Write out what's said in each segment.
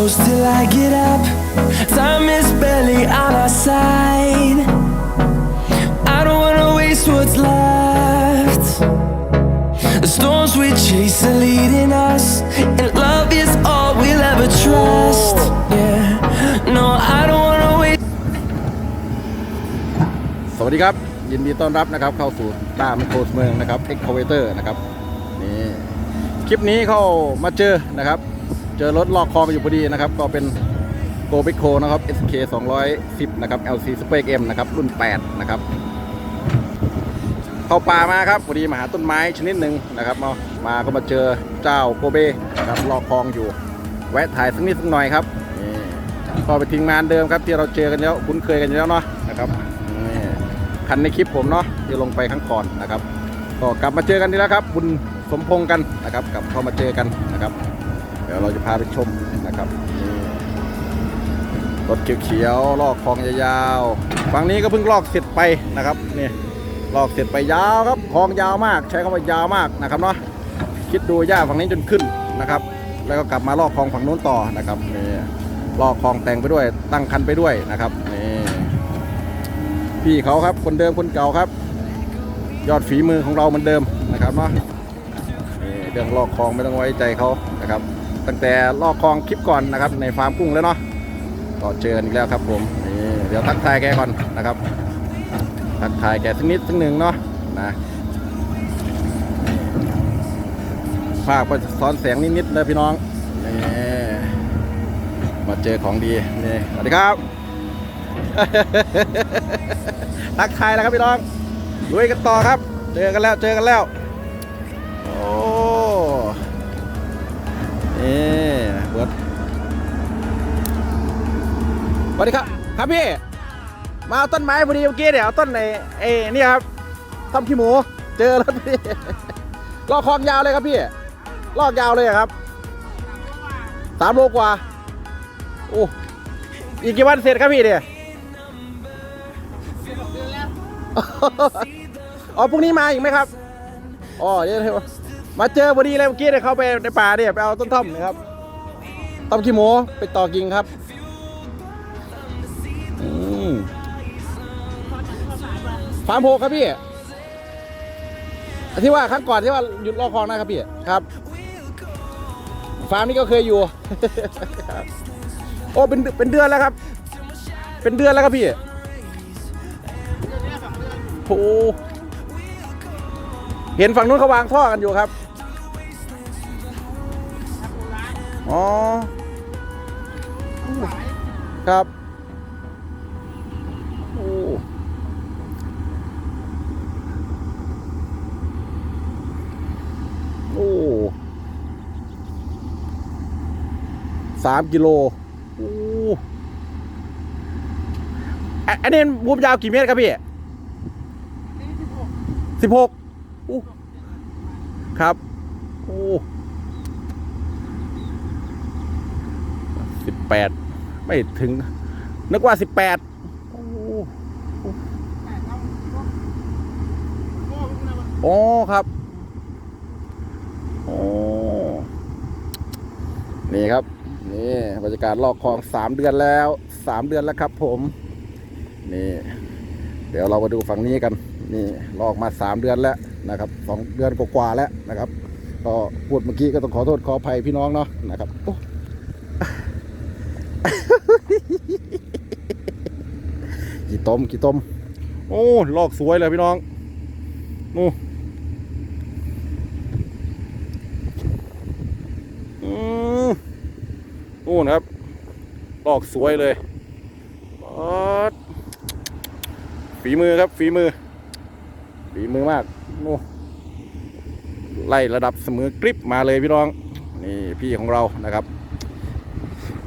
close till I get up. Time is barely on our side. I don't wanna waste what's left. The storms we chase are leading us, and love is all we'll ever trust. Yeah, no, I don't wanna waste. สวัสดีครับ ยินดีต้อนรับนะครับ เข้าสู่ต้ามโครสเมืองนะครับเอ็กคาเวเตอร์นะครับนี่คลิปนี้เข้ามาเจอนะครับ เจอรถลอกคลองอยู่พอดีนะครับ ก็เป็นโกบิโคนะครับ SK 210 นะครับ LC Spec M นะครับ รุ่น 8 นะครับ เข้าป่ามาครับ พอดีมาหาต้นไม้ชนิดหนึ่งนะครับมามาก็มาเจอเจ้าโกเบนะครับลอกคลองอยู่ แวะถ่ายสักนิดสักหน่อยครับก็ไปทิ้งงานเดิมครับที่เราเจอกันแล้วคุ้นเคยกันแล้วเนาะนะครับนี่คันในคลิปผมเนาะที่ลงไปครั้งก่อนนะครับ ก็กลับมาเจอกันนี่แล้วครับ บุญสมพงษ์กันนะครับ กลับเข้ามาเจอกันนะครับ ดี๋ยวเราจะพาไปชมนะครับนี่รถเขียวๆลอกคลองยาวๆฝั่งนี้ก็เพิ่งลอกเสร็จไปนะครับนี่ลอกเสร็จไปยาวครับคลองยาวมาก ใช้คำว่ายาวมากนะครับเนาะคิดดูหญ้าฝั่งนี้จนขึ้นนะครับ แล้วก็กลับมาลอกคลองฝั่งนู้นต่อนะครับนี่ลอกคลองแต่งไปด้วย ตั้งคันไปด้วยนะครับนี่พี่เขาครับคนเดิมคนเก่าครับ ยอดฝีมือของเราเหมือนเดิมนะครับเนาะนี่เรื่องลอกคลองไม่ต้องไว้ใจเขานะครับ ตั้งแต่ลอกคลองคลิปก่อนนะครับในฟาร์มกุ้งแล้วเนาะก็เจอกันอีกแล้วครับผมนี่เดี๋ยวทักทายแกก่อนนะครับ ทักทายแกสักนิดสักหนึ่งเนาะนะภาพก็ซ้อนแสงนิดๆเลยพี่น้องนี่มาเจอของดีนี่สวัสดีครับ ทักทายแล้วครับพี่น้องลุยกันต่อครับ เจอกันแล้วเจอกันแล้ว นี่เบิร์ดสวัสดีครับ ครับพี่ มาเอาต้นไม้พอดีเมื่อกี้เดี๋ยวเอาต้นไอ้ไอ้นี่ครับต้นขี้หมู เจอแล้วพี่ลอกคลองยาวเลยครับพี่ ลอกยาวเลยอะครับสามโลกว่า โอ้อีกกี่วันเสร็จครับพี่เนี่ยอ๋อพรุ่งนี้มาอีกไหมครับอ๋อเดี๋ยว มาเจอพอดีเลยเมื่อกี้เนี่ยเขาไปในป่าเนี่ยไปเอาต้นท่อมนะครับต้อมขี้หมูไปต่อกิ่งครับฟาร์มโพครับพี่ที่ว่าครั้งก่อนที่ว่าหยุดลอกคลองนะครับพี่ครับฟาร์มนี้ก็เคยอยู่โอ้เป็นเป็นเดือนแล้วครับ เป็นเดือนแล้วครับพี่โอ้เห็นฝั่งนู้นเขาวางท่อกันอยู่ครับ อ๋อ ครับ โอ้ โอ้สามกิโล โอ้อันนี้ภูมยาวกี่เมตรครับพี่สิบหกอู้ครับ โอ้สิบ แปดไม่ถึง นึกว่าสิบแปดโอ้โอ้ครับ โอ้ นี่ครับ นี่บรรยากาศลอกคลองสามเดือนแล้วสามเดือนแล้วครับผม นี่ เดี๋ยวเรามาดูฝั่งนี้กัน นี่ลอกมาสามเดือนแล้วนะครับสองเดือนกว่าๆแล้วนะครับ ก็พูดเมื่อกี้ก็ต้องขอโทษขออภัยพี่น้องเนาะนะครับโอ้ กี่ ต้มกี่ต้ม โอ้ลอกสวยเลยพี่น้องนู่นู่นครับ ลอกสวยเลยอ๊อดฝีมือครับฝีมือ ฝีมือมากโอ้ไล่ระดับเสมอกริปมาเลยพี่น้อง นี่พี่ของเรานะครับ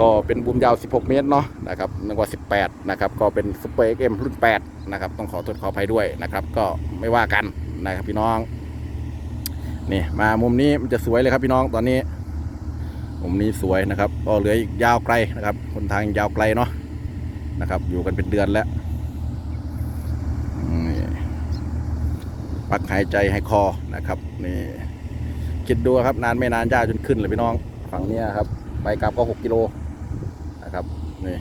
ก็เป็นบูมยาว 16 เมตรเนาะนะครับนึกว่า 18 นะครับ ก็เป็นซุปเปอร์เอ็มรุ่น 8 นะครับ ต้องขอโทษขออภัยด้วยนะครับ ก็ไม่ว่ากันนะครับพี่น้อง นี่มามุมนี้มันจะสวยเลยครับพี่น้องตอนนี้ มุมนี้สวยนะครับ ก็เหลืออีกยาวไกลนะครับคนทางยาวไกลเนาะนะครับ อยู่กันเป็นเดือนแล้วนี่พักหายใจให้คอนะครับ นี่ คิดดูครับนานไม่นานย่าจนขึ้นเลยพี่น้อง ฝั่งนี้ครับไปกลับก็ 6 กิโล นะครับนี่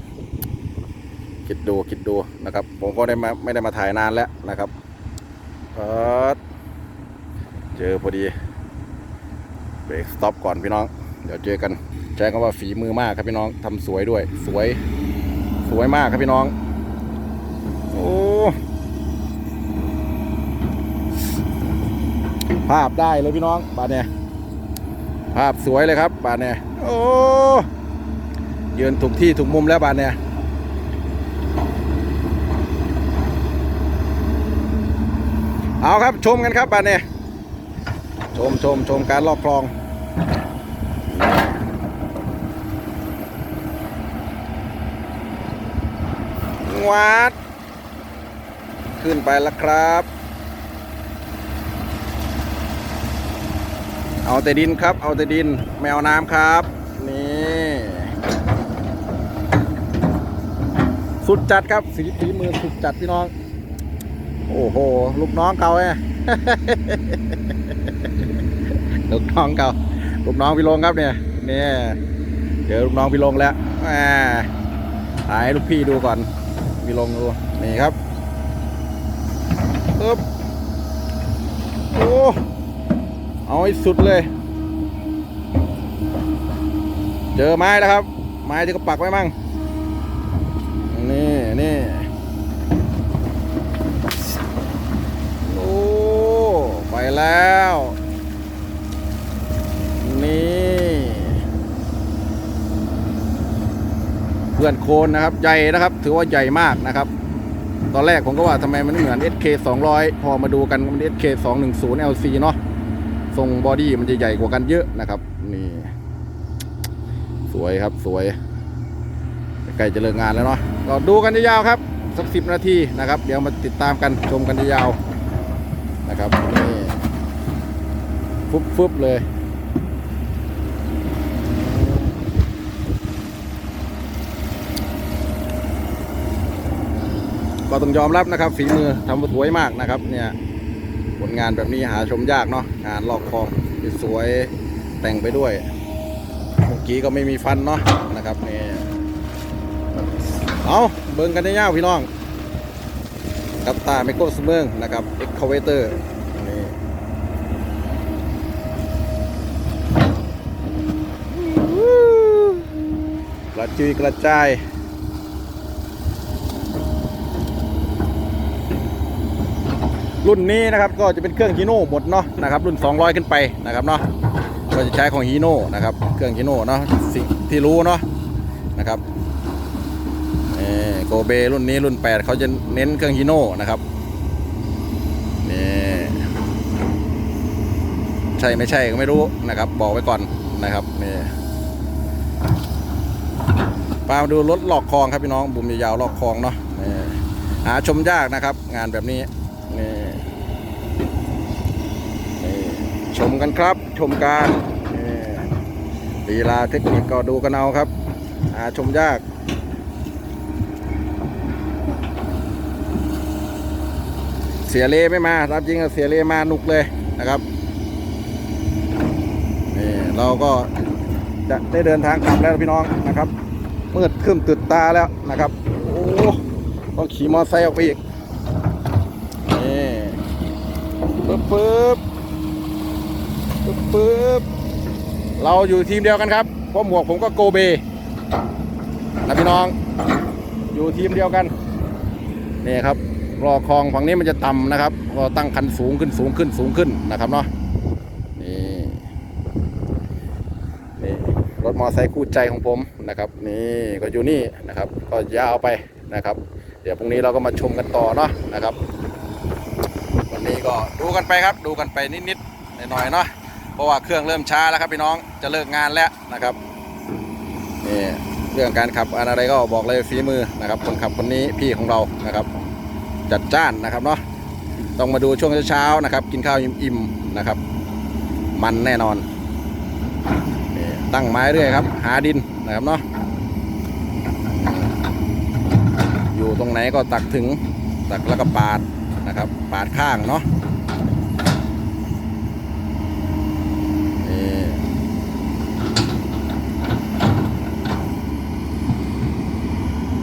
คิดดูคิดดูนะครับ ผมก็ได้มาไม่ได้มาถ่ายนานแล้วนะครับเจอพอดีเบรกสต็อปก่อนพี่น้อง เดี๋ยวเจอกันใช้คำว่าฝีมือมากครับพี่น้องทำสวยด้วย สวยสวยมากครับพี่น้อง โอ้ภาพได้เลยพี่น้องบาดเนี่ยภาพสวยเลยครับบาดเนี่ยโอ้ ยืนถูกที่ถูกมุมแล้วบาดเนี่ยเอาครับชมกันครับบาดเนี่ยชมชมชมการลอกคลองงวัดขึ้นไปแล้วครับ เอาแต่ดินครับ เอาแต่ดินไม่เอาน้ำครับ นี่ สุดจัดครับสีฝีมือสุดจัดพี่น้อง โอ้โห ลูกน้องเก่าไงลูกน้องเก่า ลูกน้องพี่ลงครับเนี่ยเนี่ยเจอลูกน้องพี่ลงแล้วแหมถ่ายให้ลูกพี่ดูก่อนพี่ลงดูนี่ครับปึ๊บโอ้เอาให้สุดเลย เจอไม้แล้วครับ ไม้ที่เขาปักไว้มั่ง นี่นี่โอ้ ไปแล้ว นี่ เพื่อนโคนนะครับ ใหญ่นะครับ ถือว่าใหญ่มากนะครับ ตอนแรกผมก็ว่าทำไมมันเหมือน SK 200 พอมาดูกันมัน SK 210 LC เนาะทรงบอดี้มันจะใหญ่กว่ากันเยอะนะครับ นี่ สวยครับสวยใกล้จะเลิกงานแล้วเนาะก็ดูกันยาวๆครับ สักสิบนาทีนะครับ เดี๋ยวมาติดตามกันชมกันยาวนะครับ ฟุบฟุบเลย ก็ต้องยอมรับนะครับ ฝีมือทำมาสวยมากนะครับ เนี่ย ผลงานแบบนี้หาชมยากเนาะงานลอกคลองที่สวยแต่งไปด้วย เมื่อกี้ก็ไม่มีฟันเนาะนะครับนี่เอาเบิ่งกันได้ยาวพี่น้องกับตาไมโครสเมิงนะครับเอ็กคาเวเตอร์นี่ก ระจุยกระจายรุ่นนี้นะครับก็จะเป็นเครื่องฮีโน่หมดเนาะนะครับรุ่น 200 ขึ้นไปนะครับเนาะก็จะใช้ของฮีโน่นะครับเครื่องฮีโน่เนาะสิ่งที่รู้เนาะนะครับโกเบรุ่นนี้รุ่น 8 เขาจะเน้นเครื่องฮีโน่นะครับนี่ใช่ไม่ใช่ก็ไม่รู้นะครับ บอกไว้ก่อนนะครับนี่ ปามาดูรถหลอกคลองครับพี่น้องบุมยาวๆหลอกคลองเนาะนี่หาชมยากนะครับ งานแบบนี้นี่ชมกันครับ ชมการลีลาเทคนิคก็ดูกันเอาครับหาชมยากเสียเลไม่มารับจริงเสียเลมาหนุกเลยนะครับนี่เราก็จะได้เดินทางกลับแล้วพี่น้องนะครับ มืดครึ้มตึดตาแล้วนะครับ โอ้ต้องขี่มอเตอร์ไซค์ออกไปอีกนี่ปึ๊บปึ๊บปึ๊บปึ๊บเราอยู่ทีมเดียวกันครับเพราะหมวกผมก็โกเบนะพี่น้อง อยู่ทีมเดียวกันนี่ครับรอคลองฝั่งนี้มันจะต่ำนะครับก็ตั้งคันสูงขึ้นสูงขึ้นสูงขึ้นนะครับเนาะนี่นี่ รถมอไซค์คู่ใจของผมนะครับ นี่ก็อยู่นี่นะครับ ก็ยาวไปนะครับ เดี๋ยวพรุ่งนี้เราก็มาชมกันต่อเนาะนะครับ วันนี้ก็ดูกันไปครับ ดูกันไปนิดๆหน่อยๆเนาะเพราะว่าเครื่องเริ่มช้าแล้วครับพี่น้องจะเลิกงานแล้วนะครับนี่เรื่องการขับอะไรก็บอกเลยฝีมือนะครับ คนขับคนนี้พี่ของเรานะครับ จัดจ้านนะครับเนาะต้องมาดูช่วงเช้าๆนะครับ กินข้าวอิ่มๆนะครับ มันแน่นอน ตั้งไม้เรื่อยครับ หาดินนะครับเนาะอยู่ตรงไหนก็ตักถึงตักแล้วก็ปาดนะครับ ปาดข้างเนาะ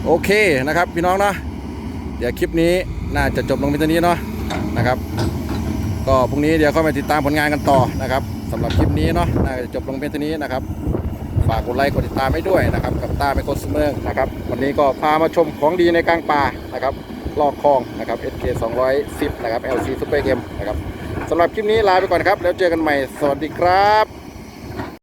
โอเคนะครับพี่น้องเนาะเดี๋ยวคลิปนี้น่าจะจบลงเพียงเท่านี้เนาะนะครับ ก็พรุ่งนี้เดี๋ยวเข้ามาติดตามผลงานกันต่อนะครับ สำหรับคลิปนี้เนาะน่าจะจบลงเพียงเท่านี้นะครับฝากกดไลค์กดติดตามให้ด้วยนะครับ กับตาเป็นคนเสมอนะครับ วันนี้ก็พามาชมของดีในกลางป่านะครับลอกคลองนะครับ SK 210 นะครับ LC Super M นะครับสำหรับคลิปนี้ลาไปก่อนครับ แล้วเจอกันใหม่ สวัสดีครับ